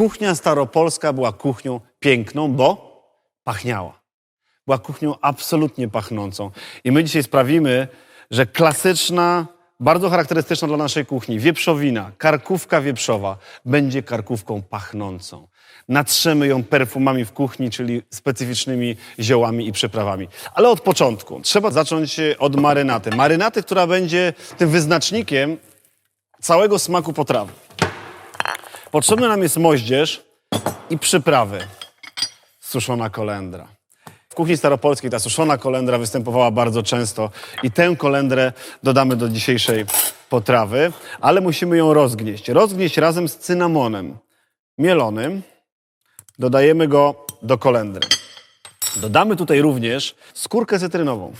kuchnia staropolska była kuchnią piękną, bo pachniała. Była kuchnią absolutnie pachnącą. I my dzisiaj sprawimy, że klasyczna, bardzo charakterystyczna dla naszej kuchni wieprzowina, karkówka wieprzowa będzie karkówką pachnącą. Natrzemy ją perfumami w kuchni, czyli specyficznymi ziołami i przyprawami. Ale od początku. Trzeba zacząć od marynaty. Marynaty, która będzie tym wyznacznikiem całego smaku potrawy. Potrzebny nam jest moździerz i przyprawy. Suszona kolendra. W kuchni staropolskiej ta suszona kolendra występowała bardzo często i tę kolendrę dodamy do dzisiejszej potrawy, ale musimy ją rozgnieść. Rozgnieść razem z cynamonem mielonym. Dodajemy go do kolendry. Dodamy tutaj również skórkę cytrynową.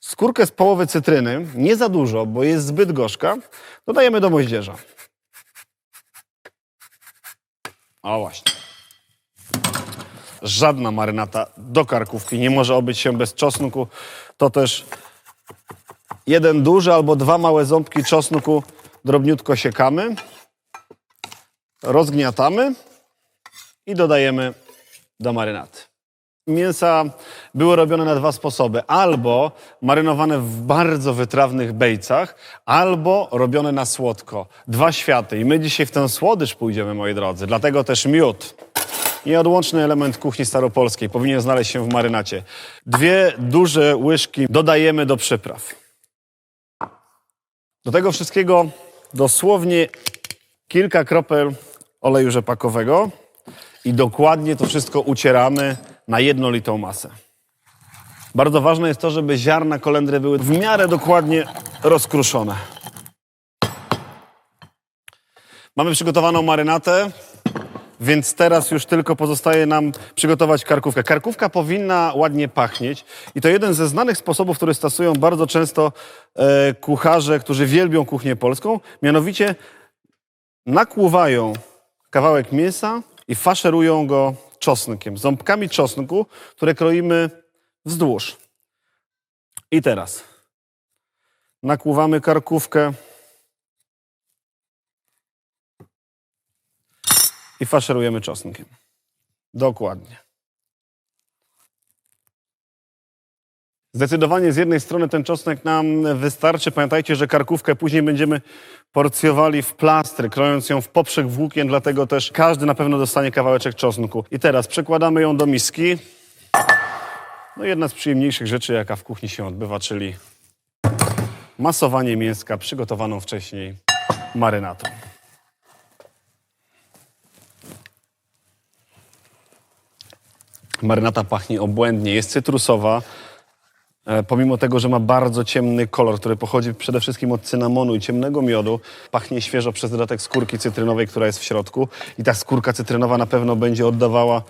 Skórkę z połowy cytryny, nie za dużo, bo jest zbyt gorzka, dodajemy do moździerza. O właśnie. Żadna marynata do karkówki nie może obyć się bez czosnku. To też jeden duży albo dwa małe ząbki czosnku drobniutko siekamy, rozgniatamy i dodajemy do marynaty. Mięsa były robione na dwa sposoby. Albo marynowane w bardzo wytrawnych bejcach, albo robione na słodko. Dwa światy. I my dzisiaj w ten słodycz pójdziemy, moi drodzy. Dlatego też miód. Nieodłączny element kuchni staropolskiej powinien znaleźć się w marynacie. Dwie duże łyżki dodajemy do przypraw. Do tego wszystkiego dosłownie kilka kropel oleju rzepakowego i dokładnie to wszystko ucieramy na jednolitą masę. Bardzo ważne jest to, żeby ziarna kolendry były w miarę dokładnie rozkruszone. Mamy przygotowaną marynatę, więc teraz już tylko pozostaje nam przygotować karkówkę. Karkówka powinna ładnie pachnieć i to jeden ze znanych sposobów, które stosują bardzo często e, kucharze, którzy wielbią kuchnię polską, mianowicie nakłuwają kawałek mięsa i faszerują go czosnkiem, ząbkami czosnku, które kroimy wzdłuż. I teraz nakłuwamy karkówkę i faszerujemy czosnkiem. Dokładnie. Zdecydowanie z jednej strony ten czosnek nam wystarczy. Pamiętajcie, że karkówkę później będziemy porcjowali w plastry, krojąc ją w poprzek włókien, dlatego też każdy na pewno dostanie kawałeczek czosnku. I teraz przekładamy ją do miski. No jedna z przyjemniejszych rzeczy, jaka w kuchni się odbywa, czyli masowanie mięska przygotowaną wcześniej marynatą. Marynata pachnie obłędnie, jest cytrusowa. E, Pomimo tego, że ma bardzo ciemny kolor, który pochodzi przede wszystkim od cynamonu i ciemnego miodu, pachnie świeżo przez dodatek skórki cytrynowej, która jest w środku. I ta skórka cytrynowa na pewno będzie oddawała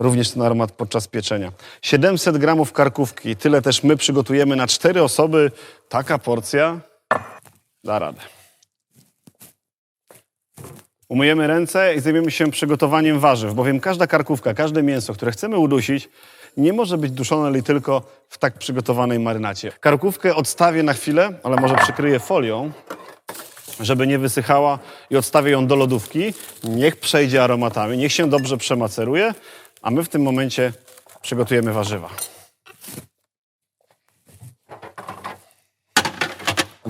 również ten aromat podczas pieczenia. 700 gramów karkówki, tyle też my przygotujemy na cztery osoby. Taka porcja da radę. Umyjemy ręce i zajmiemy się przygotowaniem warzyw, bowiem każda karkówka, każde mięso, które chcemy udusić, nie może być duszone tylko w tak przygotowanej marynacie. Karkówkę odstawię na chwilę, ale może przykryję folią, żeby nie wysychała i odstawię ją do lodówki. Niech przejdzie aromatami, niech się dobrze przemaceruje, a my w tym momencie przygotujemy warzywa.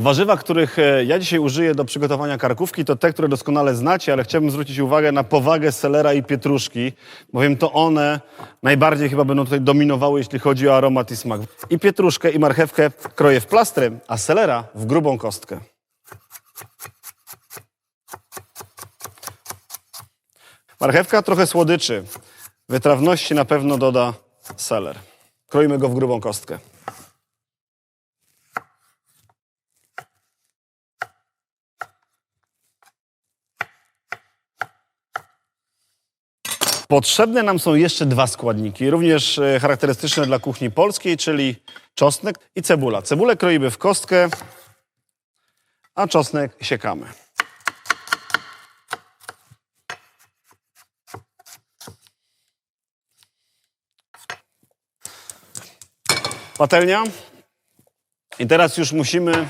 Warzywa, których e, ja dzisiaj użyję do przygotowania karkówki, to te, które doskonale znacie, ale chciałbym zwrócić uwagę na powagę selera i pietruszki, bowiem to one najbardziej chyba będą tutaj dominowały, jeśli chodzi o aromat i smak. I pietruszkę, i marchewkę kroję w plastry, a selera w grubą kostkę. Marchewka trochę słodyczy. Wytrawności na pewno doda seler. Kroimy go w grubą kostkę. Potrzebne nam są jeszcze dwa składniki, również e, charakterystyczne dla kuchni polskiej, czyli czosnek i cebula. Cebulę kroimy w kostkę, a czosnek siekamy. Patelnia. I teraz już musimy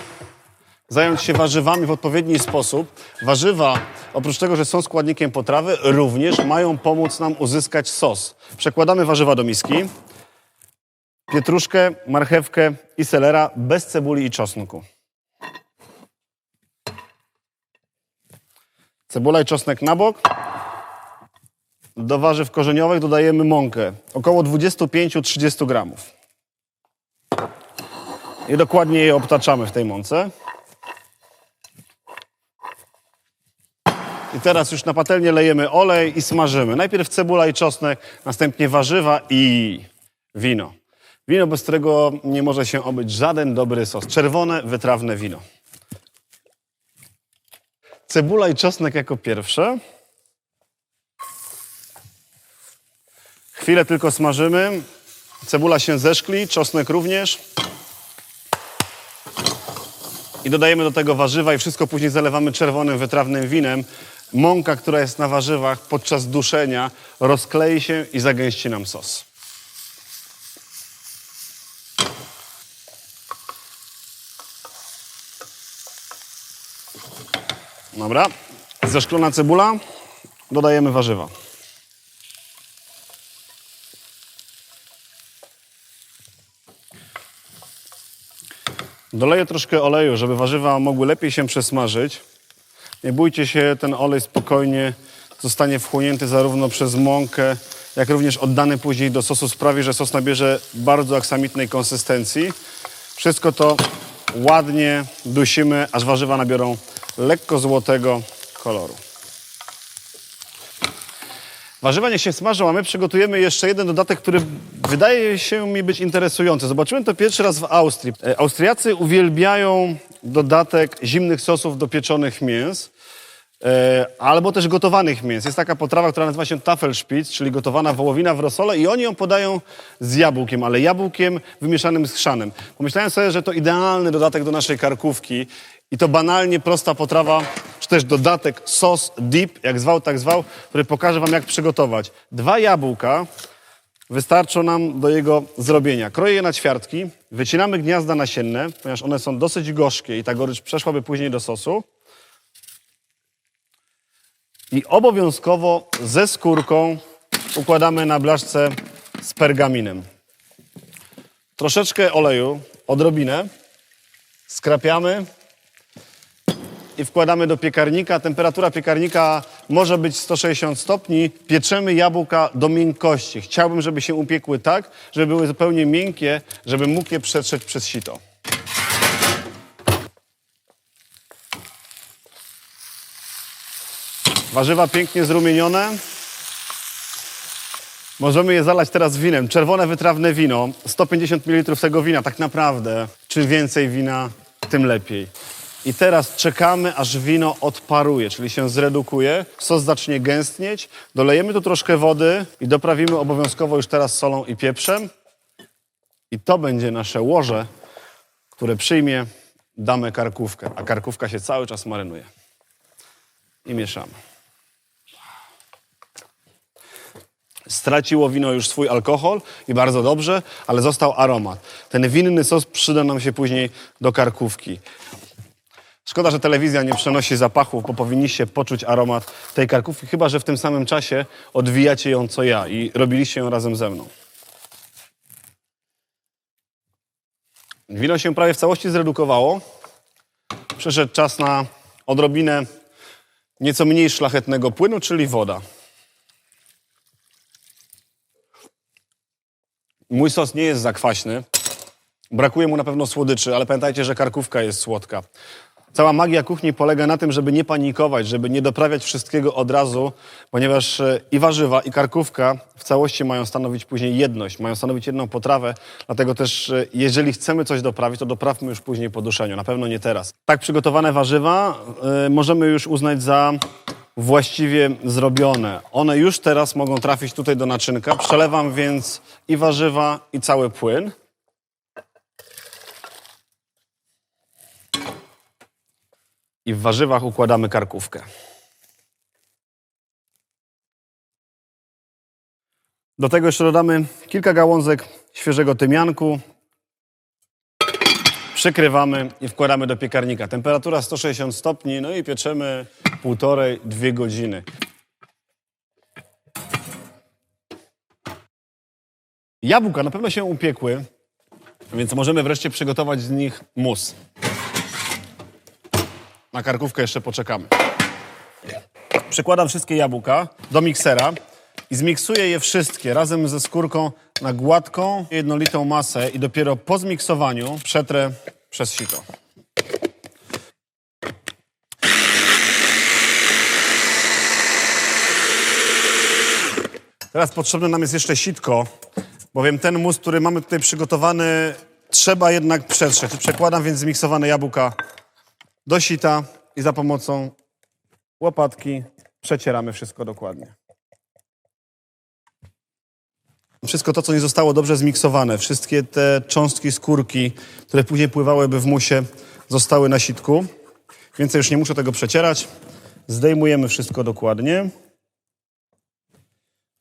zająć się warzywami w odpowiedni sposób. Warzywa, oprócz tego, że są składnikiem potrawy, również mają pomóc nam uzyskać sos. Przekładamy warzywa do miski. Pietruszkę, marchewkę i selera bez cebuli i czosnku. Cebula i czosnek na bok. Do warzyw korzeniowych dodajemy mąkę, około 25-30 gramów. I dokładnie je obtaczamy w tej mące. I teraz już na patelnię lejemy olej i smażymy. Najpierw cebula i czosnek, następnie warzywa i wino. Wino, bez którego nie może się obyć żaden dobry sos. Czerwone, wytrawne wino. Cebula i czosnek jako pierwsze. Chwilę tylko smażymy. Cebula się zeszkli, czosnek również. I dodajemy do tego warzywa i wszystko później zalewamy czerwonym, wytrawnym winem. Mąka, która jest na warzywach podczas duszenia rozklei się i zagęści nam sos. Dobra, zeszklona cebula, dodajemy warzywa. Doleję troszkę oleju, żeby warzywa mogły lepiej się przesmażyć. Nie bójcie się, ten olej spokojnie zostanie wchłonięty zarówno przez mąkę, jak również oddany później do sosu sprawi, że sos nabierze bardzo aksamitnej konsystencji. Wszystko to ładnie dusimy, aż warzywa nabiorą lekko złotego koloru. Warzywa niech się smażą, a my przygotujemy jeszcze jeden dodatek, który wydaje się mi być interesujący. Zobaczyłem to pierwszy raz w Austrii. E, Austriacy uwielbiają dodatek zimnych sosów do pieczonych mięs. E, albo też gotowanych mięs. Jest taka potrawa, która nazywa się Tafelspitz, czyli gotowana wołowina w rosole i oni ją podają z jabłkiem, ale jabłkiem wymieszanym z chrzanem. Pomyślałem sobie, że to idealny dodatek do naszej karkówki i to banalnie prosta potrawa, czy też dodatek sos dip, jak zwał, tak zwał, który pokaże wam jak przygotować. Dwa jabłka wystarczą nam do jego zrobienia. Kroję je na ćwiartki, wycinamy gniazda nasienne, ponieważ one są dosyć gorzkie i ta gorycz przeszłaby później do sosu. I obowiązkowo ze skórką układamy na blaszce z pergaminem. Troszeczkę oleju, odrobinę, skrapiamy i wkładamy do piekarnika. Temperatura piekarnika może być 160 stopni. Pieczemy jabłka do miękkości. Chciałbym, żeby się upiekły tak, żeby były zupełnie miękkie, żeby mógł je przetrzeć przez sito. Warzywa pięknie zrumienione. Możemy je zalać teraz winem. Czerwone wytrawne wino, 150 ml tego wina. Tak naprawdę, czym więcej wina, tym lepiej. I teraz czekamy, aż wino odparuje, czyli się zredukuje, sos zacznie gęstnieć. Dolejemy tu troszkę wody i doprawimy obowiązkowo już teraz solą i pieprzem. I to będzie nasze łoże, które przyjmie damę karkówkę, a karkówka się cały czas marynuje. I mieszamy. Straciło wino już swój alkohol i bardzo dobrze, ale został aromat. Ten winny sos przyda nam się później do karkówki. Szkoda, że telewizja nie przenosi zapachów, bo powinniście poczuć aromat tej karkówki, chyba że w tym samym czasie odwijacie ją co ja i robiliście ją razem ze mną. Wino się prawie w całości zredukowało. Przyszedł czas na odrobinę nieco mniej szlachetnego płynu, czyli woda. Mój sos nie jest zakwaśny. Brakuje mu na pewno słodyczy, ale pamiętajcie, że karkówka jest słodka. Cała magia kuchni polega na tym, żeby nie panikować, żeby nie doprawiać wszystkiego od razu, ponieważ e, i warzywa, i karkówka w całości mają stanowić później jedność, mają stanowić jedną potrawę. Dlatego też, e, jeżeli chcemy coś doprawić, to doprawmy już później po duszeniu, na pewno nie teraz. Tak przygotowane warzywa y, możemy już uznać za właściwie zrobione. One już teraz mogą trafić tutaj do naczynka. Przelewam więc i warzywa, i cały płyn. I w warzywach układamy karkówkę. Do tego jeszcze dodamy kilka gałązek świeżego tymianku. Przykrywamy i wkładamy do piekarnika. Temperatura 160 stopni, no i pieczemy półtorej, dwie godziny. Jabłka na pewno się upiekły, więc możemy wreszcie przygotować z nich mus. Na karkówkę jeszcze poczekamy. Przekładam wszystkie jabłka do miksera i zmiksuję je wszystkie razem ze skórką na gładką, jednolitą masę i dopiero po zmiksowaniu przetrę przez sito. Teraz potrzebne nam jest jeszcze sitko, bowiem ten mus, który mamy tutaj przygotowany, trzeba jednak przetrzeć. Przekładam więc zmiksowane jabłka do sita i za pomocą łopatki przecieramy wszystko dokładnie. Wszystko to, co nie zostało dobrze zmiksowane, wszystkie te cząstki skórki, które później pływałyby w musie, zostały na sitku. Więcej już nie muszę tego przecierać. Zdejmujemy wszystko dokładnie.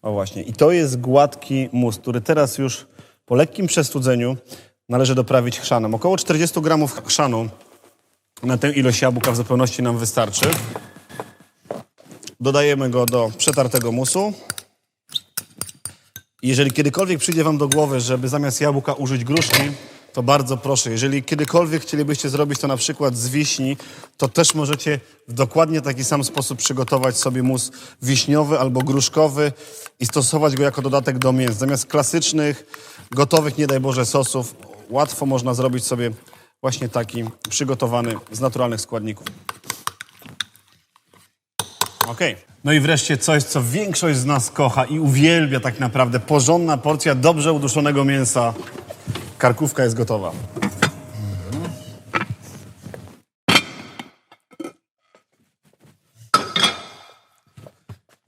O właśnie. I to jest gładki mus, który teraz już po lekkim przestudzeniu należy doprawić chrzanem. Około 40 gramów chrzanu na tę ilość jabłka w zupełności nam wystarczy. Dodajemy go do przetartego musu. Jeżeli kiedykolwiek przyjdzie Wam do głowy, żeby zamiast jabłka użyć gruszki, to bardzo proszę. Jeżeli kiedykolwiek chcielibyście zrobić to na przykład z wiśni, to też możecie w dokładnie taki sam sposób przygotować sobie mus wiśniowy albo gruszkowy i stosować go jako dodatek do mięs. Zamiast klasycznych, gotowych, nie daj Boże, sosów, łatwo można zrobić sobie właśnie taki przygotowany z naturalnych składników. Okej. No i wreszcie coś, co większość z nas kocha i uwielbia tak naprawdę. Porządna porcja dobrze uduszonego mięsa. Karkówka jest gotowa.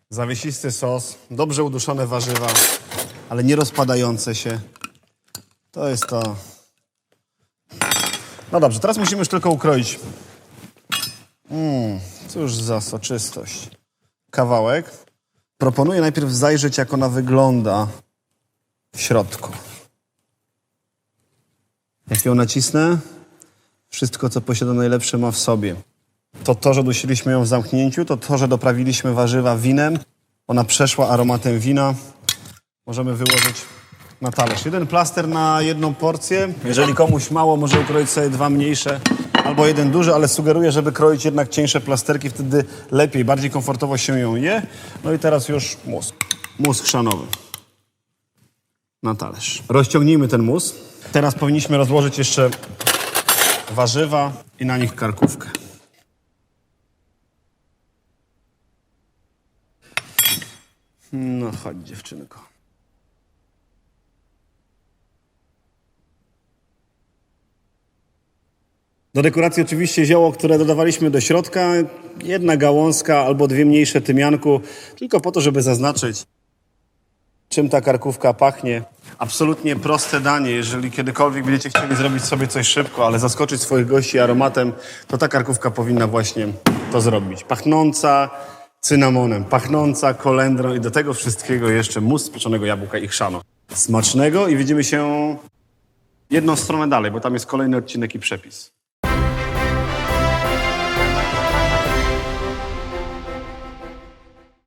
Zawiesisty sos, dobrze uduszone warzywa, ale nie rozpadające się. To jest to. No dobrze, teraz musimy już tylko ukroić. Cóż za soczystość. Kawałek. Proponuję najpierw zajrzeć, jak ona wygląda w środku. Jak ją nacisnę, wszystko, co posiada najlepsze, ma w sobie. To to, że dusiliśmy ją w zamknięciu, to to, że doprawiliśmy warzywa winem. Ona przeszła aromatem wina. Możemy wyłożyć na talerz. Jeden plaster na jedną porcję. Jeżeli komuś mało, może ukroić sobie dwa mniejsze albo jeden duży, ale sugeruję, żeby kroić jednak cieńsze plasterki, wtedy lepiej, bardziej komfortowo się ją je. No i teraz już mus. Mus chrzanowy na talerz. Rozciągnijmy ten mus. Teraz powinniśmy rozłożyć jeszcze warzywa i na nich karkówkę. No chodź dziewczynko. Do dekoracji oczywiście zioło, które dodawaliśmy do środka. Jedna gałązka albo dwie mniejsze tymianku, tylko po to, żeby zaznaczyć, czym ta karkówka pachnie. Absolutnie proste danie. Jeżeli kiedykolwiek będziecie chcieli zrobić sobie coś szybko, ale zaskoczyć swoich gości aromatem, to ta karkówka powinna właśnie to zrobić. Pachnąca cynamonem, pachnąca kolendrą i do tego wszystkiego jeszcze mus z pieczonego jabłka i chrzanu. Smacznego i widzimy się jedną stronę dalej, bo tam jest kolejny odcinek i przepis.